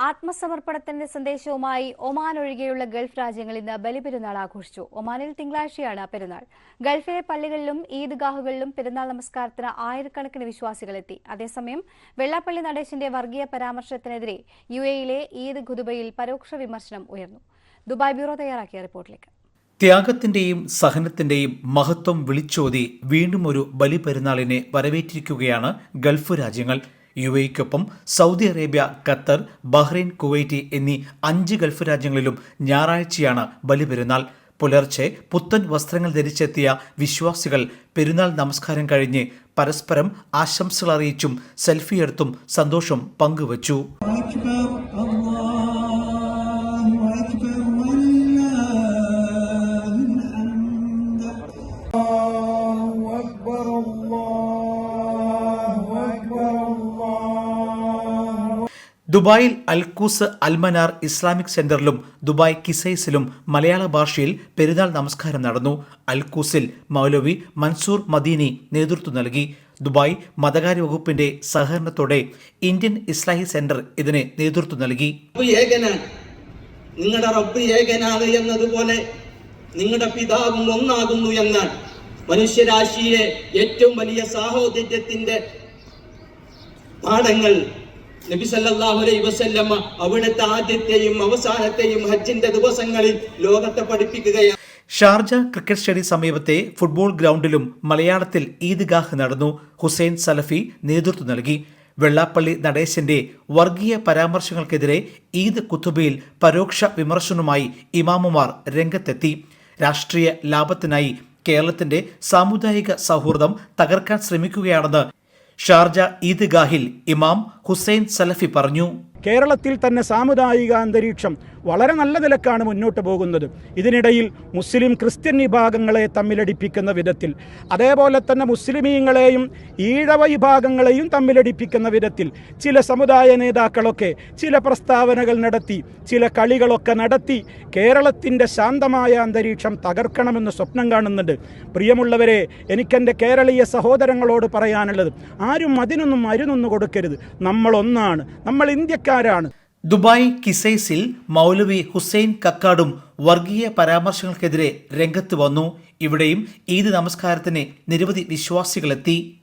ആത്മസമർപ്പണത്തിന്റെ സന്ദേശവുമായി ഒമാൻ ഒഴികെയുള്ള ഗൾഫ് രാജ്യങ്ങൾ ഇന്ന് ബലിപെരുന്നാൾ ആഘോഷിച്ചു. ഒമാനിൽ തിങ്കളാഴ്ചയാണ് പെരുന്നാൾ. ഗൾഫിലെ പള്ളികളിലും ഈദ്ഗാഹുകളിലും പെരുന്നാൾ നമസ്കാരത്തിന് ആയിരക്കണക്കിന് വിശ്വാസികളെത്തി അതേസമയം വെള്ളാപ്പള്ളി നടേശന്റെ വർഗീയ പരാമർശത്തിനെതിരെ യു എയിലെ ഈദ് ഖുതുബയിൽ പരോക്ഷ വിമർശനം ഉയർന്നു. ദുബായ് ബ്യൂറോ തയ്യാറാക്കിയ റിപ്പോർട്ടിലേക്ക്. ത്യാഗത്തിന്റെയും സഹനത്തിന്റെയും മഹത്വം വിളിച്ചോതി വീണ്ടും ഒരു ബലിപെരുന്നാളിനെ വരവേറ്റിരിക്കുകയാണ് ഗൾഫ് രാജ്യങ്ങൾ. യു എക്കൊപ്പം Saudi Arabia Qatar Bahrain Kuwait എന്നീ അഞ്ച് ഗൾഫ് രാജ്യങ്ങളിലും ഞായറാഴ്ചയാണ് ബലിപെരുന്നാൾ. പുലർച്ചെ പുത്തൻ വസ്ത്രങ്ങൾ ധരിച്ചെത്തിയ വിശ്വാസികൾ പെരുന്നാൾ നമസ്കാരം കഴിഞ്ഞ് പരസ്പരം ആശംസകൾ അറിയിച്ചും സെൽഫിയെടുത്തും സന്തോഷം പങ്കുവച്ചു. ദുബായിൽ Al Quoz Al Manar Islamic സെന്ററിലും Dubai കിസൈസിലും മലയാള ഭാഷയിൽ പെരുന്നാൾ നമസ്കാരം നടന്നു. അൽക്കൂസിൽ മൗലവി മൻസൂർ മദീനി നേതൃത്വം നൽകി. ദുബായ് മതകാര്യ വകുപ്പിന്റെ സഹകരണത്തോടെ ഇന്ത്യൻ ഇസ്ലാഹി സെന്റർ ഇതിന് നേതൃത്വം നൽകി. നിങ്ങളുടെ റബ്ബ് ഏകനാണ് എന്നതുപോലെ നിങ്ങളുടെ പിതാവും ഒന്നാകുന്നു എന്ന് മനുഷ്യരാശിയിലെ ഏറ്റവും വലിയ സാഹോദര്യത്തിന്റെ പാഠങ്ങൾ നബി സല്ലല്ലാഹു അലൈഹി വസല്ലമ അവിടുത്തെ ആദ്യത്തെയും അവസാനത്തെയും ഹജ്ജിന്റെ ദിവസങ്ങളിൽ ലോകത്തെ പഠിപ്പിക്കുകയാണ് ഷാർജ ക്രിക്കറ്റ് സ്റ്റഡി സമീപത്തെ ഫുട്ബോൾ ഗ്രൗണ്ടിലും മലയാളത്തിൽ ഈദ്ഗാഹ് നടന്നു. ഹുസൈൻ സലഫി നേതൃത്വം നൽകി. വെള്ളാപ്പള്ളി നടേശന്റെ വർഗീയ പരാമർശങ്ങൾക്കെതിരെ ഈദ് കുത്തുബയിൽ പരോക്ഷ വിമർശനവുമായി ഇമാമുമാർ രംഗത്തെത്തി. രാഷ്ട്രീയ ലാഭത്തിനായി കേരളത്തിന്റെ സാമുദായിക സൗഹൃദം തകർക്കാൻ ശ്രമിക്കുകയാണെന്ന് ഷാർജ ഈദ്ഗാഹിൽ ഇമാം ഹുസൈൻ സലഫി പറഞ്ഞു. കേരളത്തിൽ തന്നെ സാമുദായിക അന്തരീക്ഷം വളരെ നല്ല നിലക്കാണ് മുന്നോട്ട് പോകുന്നത്. ഇതിനിടയിൽ മുസ്ലിം ക്രിസ്ത്യൻ വിഭാഗങ്ങളെ തമ്മിലടിപ്പിക്കുന്ന വിധത്തിൽ അതേപോലെ തന്നെ മുസ്ലിമീങ്ങളെയും ഈഴവ വിഭാഗങ്ങളെയും തമ്മിലടിപ്പിക്കുന്ന വിധത്തിൽ ചില സമുദായ നേതാക്കളൊക്കെ ചില പ്രസ്താവനകൾ നടത്തി ചില കളികളൊക്കെ നടത്തി കേരളത്തിന്റെ ശാന്തമായ അന്തരീക്ഷം തകർക്കണമെന്ന് സ്വപ്നം കാണുന്നുണ്ട്. പ്രിയമുള്ളവരെ എനിക്കെന്റെ കേരളീയ സഹോദരങ്ങളോട് പറയാനുള്ളത് ആരും അതിനൊന്നും മരുന്നൊന്നും കൊടുക്കരുത്. നമ്മളൊന്നാണ്. നമ്മൾ ഇന്ത്യക്കാരാണ്. ദുബായ് കിസൈസിൽ മൗലവി ഹുസൈൻ കക്കാടും വർഗീയ പരാമർശങ്ങൾക്കെതിരെ രംഗത്ത് വന്നു. ഇവിടെയും ഈദ് നമസ്കാരത്തിന് നിരവധി വിശ്വാസികളെത്തി.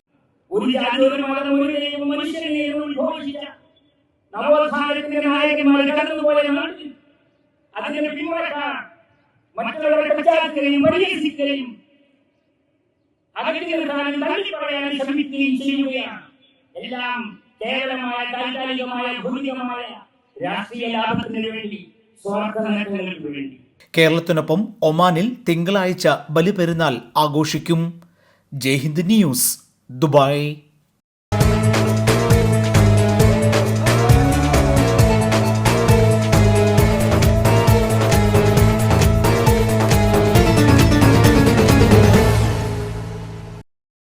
എല്ലാം കേവലമായ താൽക്കാലികമായ ഭൗതികമായ വേണ്ടി വേണ്ടി. കേരളത്തിനൊപ്പം ഒമാനിൽ തിങ്കളാഴ്ച ബലിപെരുന്നാൾ ആഘോഷിക്കും. Jaihind news Dubai.